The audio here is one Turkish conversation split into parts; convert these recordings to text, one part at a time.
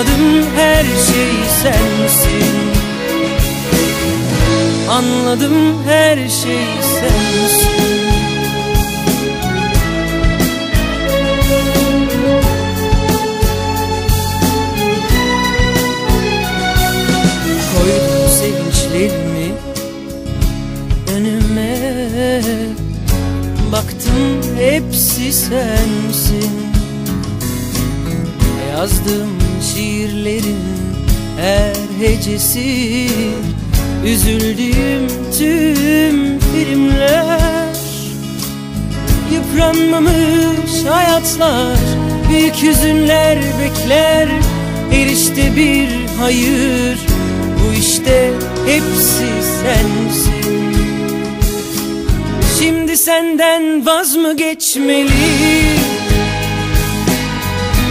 Anladım her şey sensin. Anladım her şey sensin. Koydum sevinçlerimi önüme. Baktım hepsi sensin Yazdığım şiirlerin her hecesi. Üzüldüğüm tüm filmler Yıpranmamış hayatlar Büyük hüzünler bekler. Erişte bir hayır Bu işte hepsi sensin. Şimdi senden vaz mı geçmeli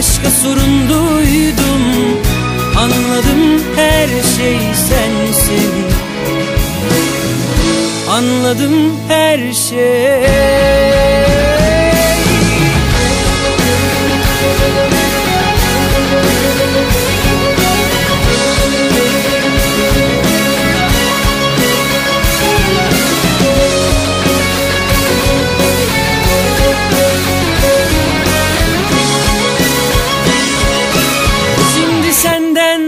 Aşka sorumluydum Anladım her şey sensin. Anladım her şey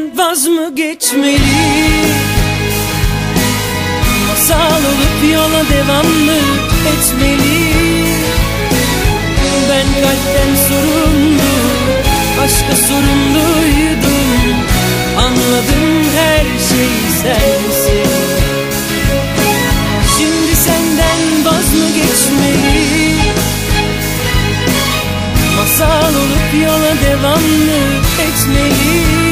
senden vaz mı geçmeli? Masal olup yola devam mı etmeli? Ben kalpten sorumlu Aşka sorumluydum. Anladım her şey sensin. Şimdi senden vaz mı geçmeli? Masal olup yola devam mı etmeli